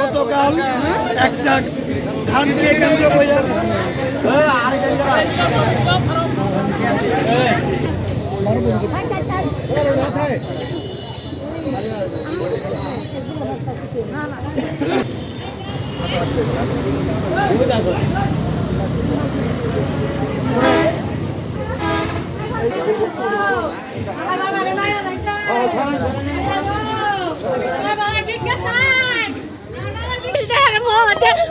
গতকাল একটা ধানকে কেন্দ্র করে আমার থেকে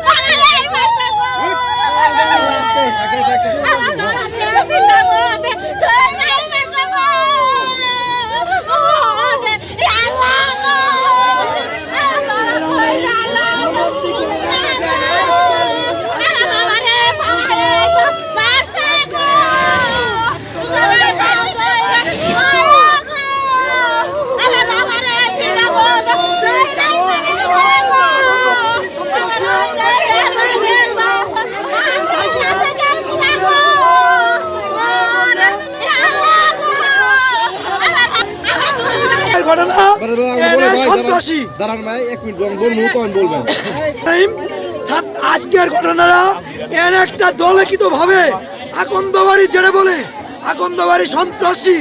সন্ত্রাসী। দাঁড়ান ভাই এক মিনিট বলব। তখন বলবেন আজকের ঘটনাটা এর একটা দলকিত ভাবে আকন্দবাড়ি জেনে বলে। আকন্দবাড়ি সন্ত্রাসী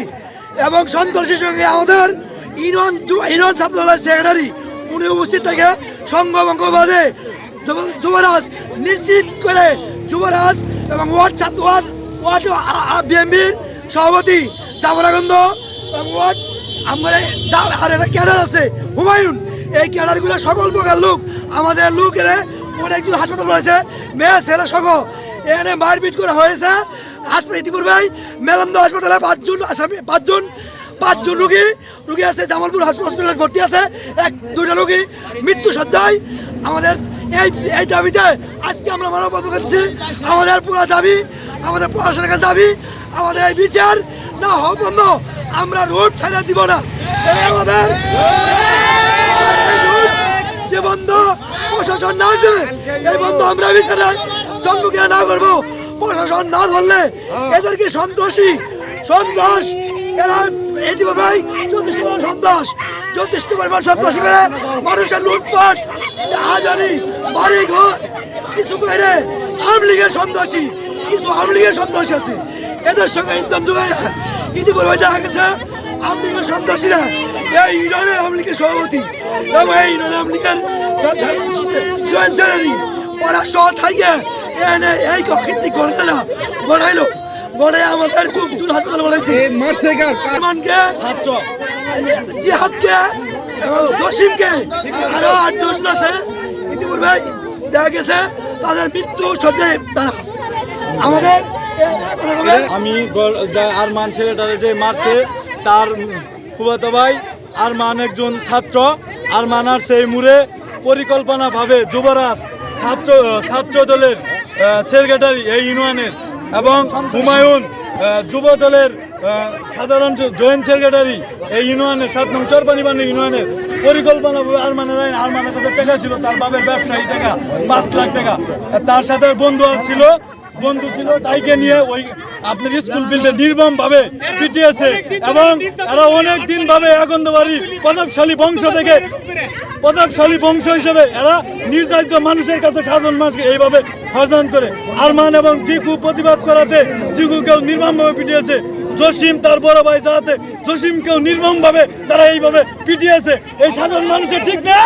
এবং সন্ত্রাসীর সঙ্গে আমাদের ইউনিয়ন যু- ইউনিয়ন ছাত্রদলের সেক্রেটারি উনি উপস্থিত থেকে সংঘবঙ্গ বাদে যুব- যুবরাজ নিশ্চিত করে যুবরাজ এবং ওয়ার্ড ছাত্র ওয়ার্ড ওয়ার্ড বিএমপির সভাপতি জামরাগন্ধ এবং ওয়ার্ড আমার আর একটা ক্যাডার আছে। হুমায়ুন, এই ক্যাডারগুলো সকল প্রকার লোক, আমাদের লোক এনে অনেকজন হাসপাতাল রয়েছে, মেয়ে, ছেলে সহ। এখানে মারপিট করা হয়েছে। হাসপাতাল ইতিপূর্বে মেলান্দ হাসপাতালে পাঁচজন আসামি, পাঁচজন পাঁচজন রুগী রুগী আছে জামালপুর হসপিটালে ভর্তি আছে। এক, দুইটা রুগী মৃত্যু সজ্জায়। আমাদের এই এই দাবিতে আজকে আমরা মানব করছি। আমাদের পুরো দাবি, আমাদের পড়াশোনার কাছে দাবি, আমাদের এই বিচার না হোক বন্ধ। আমরা রোড ছেড়ে দিব না। আমাদের যে বন্ধ, প্রশাসন না দেবে এই বন্ধ আমরা বিচারে জন্মকে না করব। প্রশাসন না ধরলে এদেরকে সন্ত্রাসী? সন্ত্রাস? এরা এদিকে ভাই যথেষ্ট সন্ত্রাস। যথেষ্ট পরিমাণ সন্ত্রাসী। করে মানুষের লুটপাট আজানি বাড়ি ঘর কিছু করে আমলিগের সন্ত্রাসী, কিছু আমলিগের সন্ত্রাসী আছে। এদের সঙ্গে ইন্ধন যোগায় ইতিপূর্বে দেখা গেছে সন্ত্রাসীরা এই সভাপতি এবং এই জয়েন্ট ওরা শহর এই ঘটনা ঘটাইলো আমাদের খুব জোর হাসপাতাল বলেছে জিহাদকে এবং জসিমকে। আরও আটজন আছে। ইতিপূর্বে দেখা গেছে তাদের মৃত্যু তারা। আমাদের আমি আরমান ছেলেটারে যে মারছে, তার ফুবাতো ভাই আরমান একজন ছাত্র। আরমান আর সেই মুড়ে পরিকল্পনাভাবে যুবরাজ ছাত্র ছাত্র দলের সেক্রেটারি এই ইউনিয়নের এবং হুমায়ুন যুব দলের সাধারণ জয়েন্ট সেক্রেটারি এই ইউনিয়নের, সাত নং চরবানিবানি ইউনিয়নের পরিকল্পনাভাবে আরমানের আরমানের কাছে টাকা ছিল, তার বাবার ব্যবসায়ী টাকা, পাঁচ লাখ টাকা। তার সাথে বন্ধু ছিল বন্ধু ছিল তাইকে নিয়ে ওই আপনার স্কুল ফিল্ডে নির্মম ভাবে পিটিয়েছে এবং এরা অনেক দিন ভাবে আগন্দবাড়ি প্রতাপশালী বংশ থেকে প্রতাপশালী বংশ হিসেবে এরা নির্যাতিত মানুষের কাছে সাধারণ মানুষকে এইভাবে হরদান করে। আরমান এবং জিকু প্রতিবাদ করাতে জিকুকেও নির্মমভাবে পিটিয়েছে। জসিম তার বড় ভাই যাতে জসিমকেও নির্মমভাবে তারা এইভাবে পিটিয়েছে। এই সাধারণ মানুষের ঠিক না?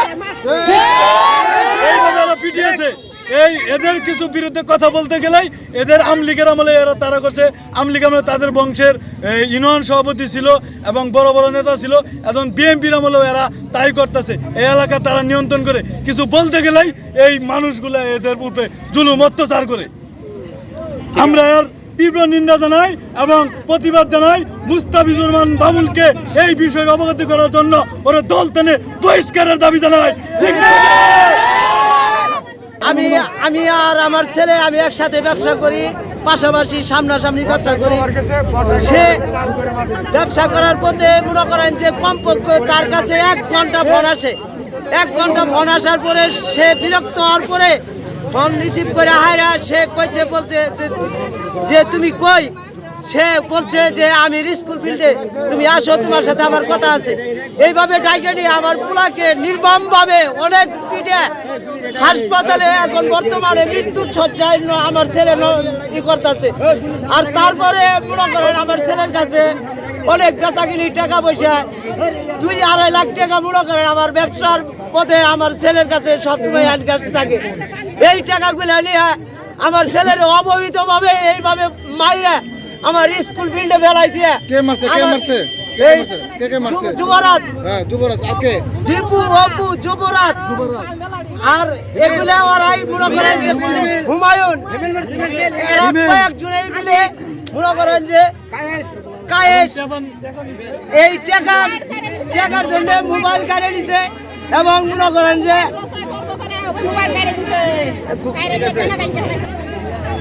এইভাবে পিটিয়েছে। এই এদের কিছু বিরুদ্ধে কথা বলতে গেলেই এদের আমলিগের আমলে এরা তারা করছে। আমলিগ আমলে তাদের বংশের ইউনিয়ন সভাপতি ছিল এবং বড় বড় নেতা ছিল। এবং বিএনপির আমলেও এরা তাই করতেছে। এই এলাকা তারা নিয়ন্ত্রণ করে। কিছু বলতে গেলেই এই মানুষগুলো এদের উপরে জুলুম, অত্যাচার করে। আমরা এর তীব্র নিন্দা জানাই এবং প্রতিবাদ জানাই মুস্তাফিজুর রহমান বাবুলকে এই বিষয়ে অবগত করার জন্য ওরা দল টেনে বহিষ্কারের দাবি জানায়? আমি আমি আর আমার ছেলে, আমি একসাথে ব্যবসা করি, পাশাপাশি সামনাসামনি ব্যবসা করি। সে ব্যবসা করার পথে মনে করেন যে কমপক্ষে তার কাছে এক ঘণ্টা ফোন আসে। এক ঘণ্টা ফোন আসার পরে সে বিরক্ত হওয়ার পরে ফোন রিসিভ করে হায়রা, সে কইছে, বলছে যে- তুমি কই? সে বলছে যে আমি স্কুল ফিল্ডে, তুমি আসো, তোমার সাথে আমার কথা আছে। এইভাবে ডাইকে নিয়ে আমার পোলাকে নির্মম ভাবে অনেক পিঠে হাসপাতালে এখন বর্তমানে মৃত্যুর সজ্জায় আমার ছেলে ই করতেছে। আর তারপরে মনে করেন আমার ছেলের কাছে অনেক বেচাকিনি টাকা পয়সা, দুই আড়াই লাখ টাকা মনে করেন আমার ব্যবসার পথে আমার ছেলের কাছে সবসময় হ্যান্ড কাছে থাকে। এই টাকাগুলো নিয়ে আমার ছেলের অবহিতভাবে এইভাবে মাইরা আমার স্কুল বেলায় দিয়ে কে মারছে? কে মারছে? কে কে কে মারছে? যুবরাজ। হ্যাঁ যুবরাজ। আর কে? দীপু অপু যুবরাজ। আর এগুলা ওরাই মনে করেন যে হুমায়ুন। এরা কয়েকজন এই মিলে মনে করেন যে কায়েস এই টাকা টাকার জন্য মোবাইল কাটে নিছে এবং মনে করেন যে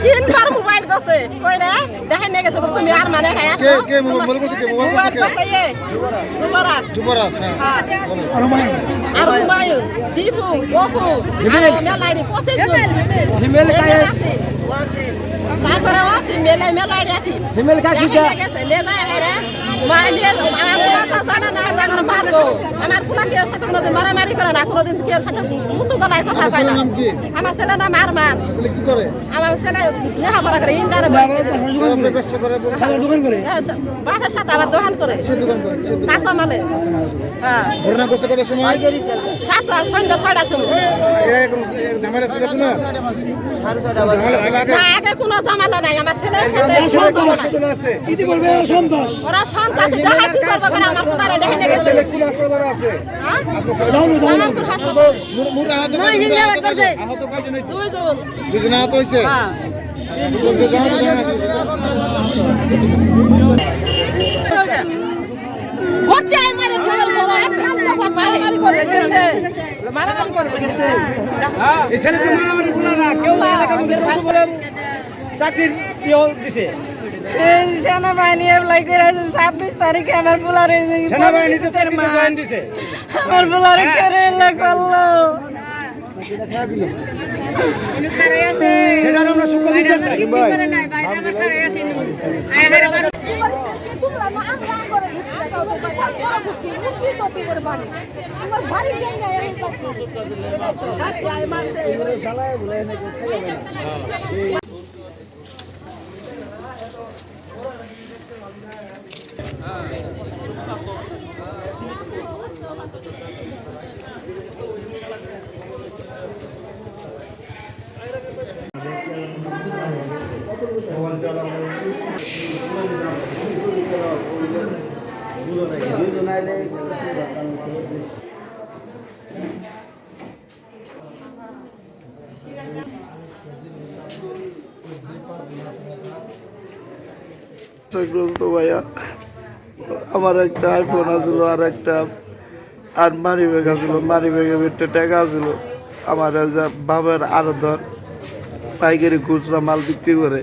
তিনবার মোবাইল গছে। কই রে? দেখে নিয়ে গেছে তুমি আর মানে খাই কে কে মোবাইল করছে কে মোবাইল মোবাইল কে? যুবরাজ। যুবরাজ হ্যাঁ আর হুমায়ুন দীপু আর মেলাইনি পঁচিশ জন। তারপরে ওয়াসি মেলায় মেলাই আছে। হিমেল গেছে লে যায় মা নিয়ে আমার পোলা তো জানে না যে আমার মারবো আমার পোলা কেউ সাথে কোনোদিন মারামারি করে না কোনোদিন কেউ সাথে মুসু গলায় কথা কয় না। ছেলের নাম কি? আমার ছেলের নাম আরমান। আসলে কি করে? আমার ছেলে লেখাপড়া করে ইন্টারে আপনি ব্যবসা করে। বলে দোকান করে? বাপের সাথে আবার দোকান করে। সে দোকান করে? সে দোকান? কাঁচা মালে। হ্যাঁ। ঘটনা করছে কত সময়? সাতটা সন্ধ্যা ছয়টার সময়। এর আগে কোনো এর ঝামেলা ছিল আগে কোনো নাই। আমার ছেলের সাথে ছেলে আমার দেখে গেছে আছে। হ্যাঁ? মুর- হ্যাঁ না। মারামারি করে চাকরির দিছে। সেনাবাহিনী এপ্লাই করে আছে ছাব্বিশ তারিখে আমার পোলারে আমার পোলারে করে করল? আমরা চাই গ্রস্ত ভাইয়া, আমার একটা আইফোন আছিল আর একটা আর মানি ব্যাগ আছিল। মানি ব্যাগের ভিতরে টাকা আছিল। আমার বাবার আরও ধর পাইকারি খুচরা মাল বিক্রি করে।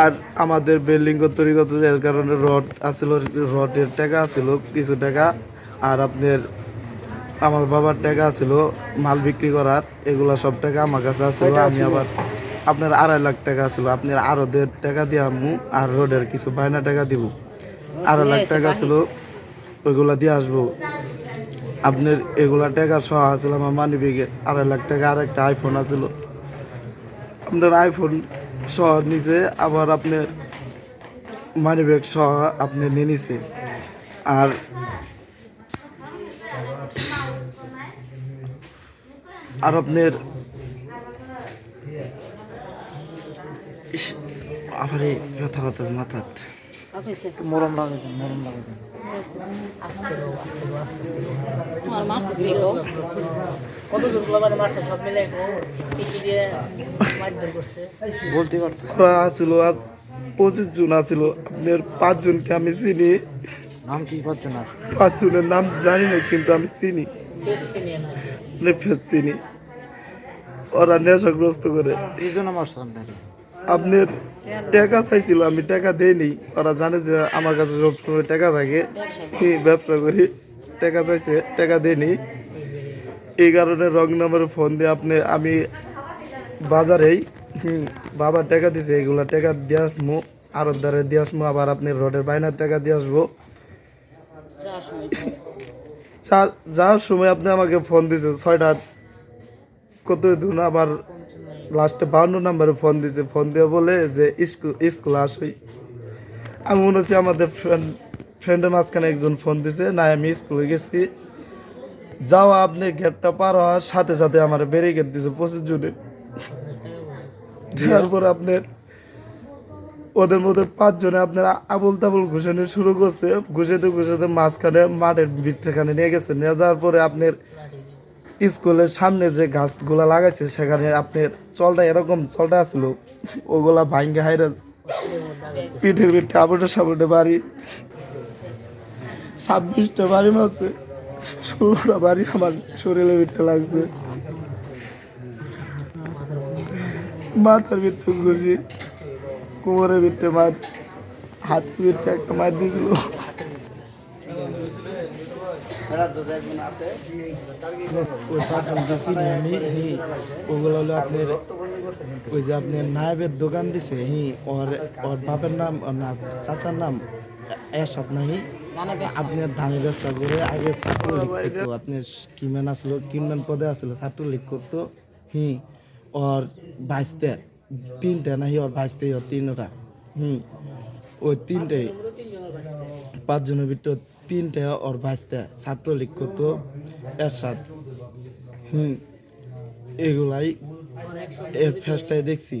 আর আমাদের বিল্ডিং তৈরিগত যার কারণে রড আছিল রডের টাকা আছিল কিছু টাকা। আর আপনার আমার বাবার টাকা আছিল মাল বিক্রি করার এগুলা সব টাকা আমার কাছে আছিল। আমি আবার আপনার আড়াই লাখ টাকা ছিল আপনার আরও দেড় টাকা দিয়ে আমু আর রোডের কিছু বায়না টাকা দিব। আড়াই লাখ টাকা ছিল ওইগুলা দিয়ে আসব। আপনার এগুলা টাকা সহ আছিল আমার মানি ব্যাগে আড়াই লাখ টাকা আর একটা আইফোন আছিল। আপনার আইফোন সহ নিছে আবার আপনার মানি ব্যাগ সহ আপনি নিয়ে নিছে। আর আর আপনার আবার এই ব্যথা কথা মাথাত। কতজন গোলাবারে মারছে সব মিলে? পিটি দিয়ে মারধর করছে ওরা আছিল আর পঁচিশ জন আছিল আপনার পাঁচজনকে আমি চিনি নাম কি পাচ্ছেন? আর পাঁচজনের নাম জানি না কিন্তু আমি চিনি। ফেস চিনি ওরা নেশাগ্রস্ত করে এই জন্য আমার আপনার আপনার টাকা চাইছিল, আমি টাকা দেইনি। ওরা জানে যে আমার কাছে সবসময় টাকা থাকে। ব্যবসা করি, টাকা চাইছে, টাকা দেইনি। এই কারণে রং নাম্বারে ফোন দিয়ে আপনি, আমি বাজারেই বাবার টাকা দিছে, এগুলা টাকা দিয়ে আসমু আরতদারে দিয়ে আসব আবার আপনি রোডের বাইনার টাকা দিয়ে আসব। যাওয়ার সময় আপনি আমাকে ফোন দিয়েছে ছয়টা কত ধরুন আবার লাস্টে বাউন্ন নাম্বারে ফোন দিয়েছে। ফোন দিয়ে বলে যে স্কুল স্কুলে আসই। আমি মনে হচ্ছে আমাদের ফ্রেন্ড ফ্রেন্ডের মাঝখানে একজন ফোন দিছে না, আমি স্কুলে গেছি। যাওয়া আপনি গেটটা পার হওয়ার সাথে সাথে আমার ব্যারিকেড দিছে পঁচিশ জুনে। দেওয়ার পর আপনার ওদের মধ্যে পাঁচজনে আপনার আবুল তাবুল ঘুষানো শুরু করছে। ঘুষাতে ঘুষাতে মাঝখানে মাঠের ভিতরেখানে নিয়ে গেছে। নিয়ে যাওয়ার পরে আপনার স্কুলের সামনে যে গাছগুলা লাগাইছে, সেখানে আপনার চলটা এরকম চলটা আছিল, ওগুলা ভাঙ্গে হাইরা পিঠের পিঠে আবুটে সাবুটে বাড়ি। ছাব্বিশটা বাড়ি মারছে, ষোলোটা বাড়ি আমার শরীরে পিঠে লাগছে। মাথার পিঠে ঘুষি, কোমরের পিঠে মার, হাতের পিঠে একটা মার দিয়েছিল আমি দোকান দিছে, হি, ওর ওর বাপের নাম না চাচার নাম এরশাদ নাহি আপনার ধানের ব্যবসা করে আগে ছাত্রলীগ করতো, আপনার কিম্যান আসলো কিম্যান পদে আসলো, ছাত্রলীগ করতো, হি। ওর বাইশতে তিনটা নাহি ওর বাইশতে ওর তিনটা হুম ওই তিনটে পাঁচজনের ভিতর তিনটা ওর বাইশতে ছাত্রলীগ করতো, এরশাদ। হুম, এগুলাই এর ফেসটাই দেখছি।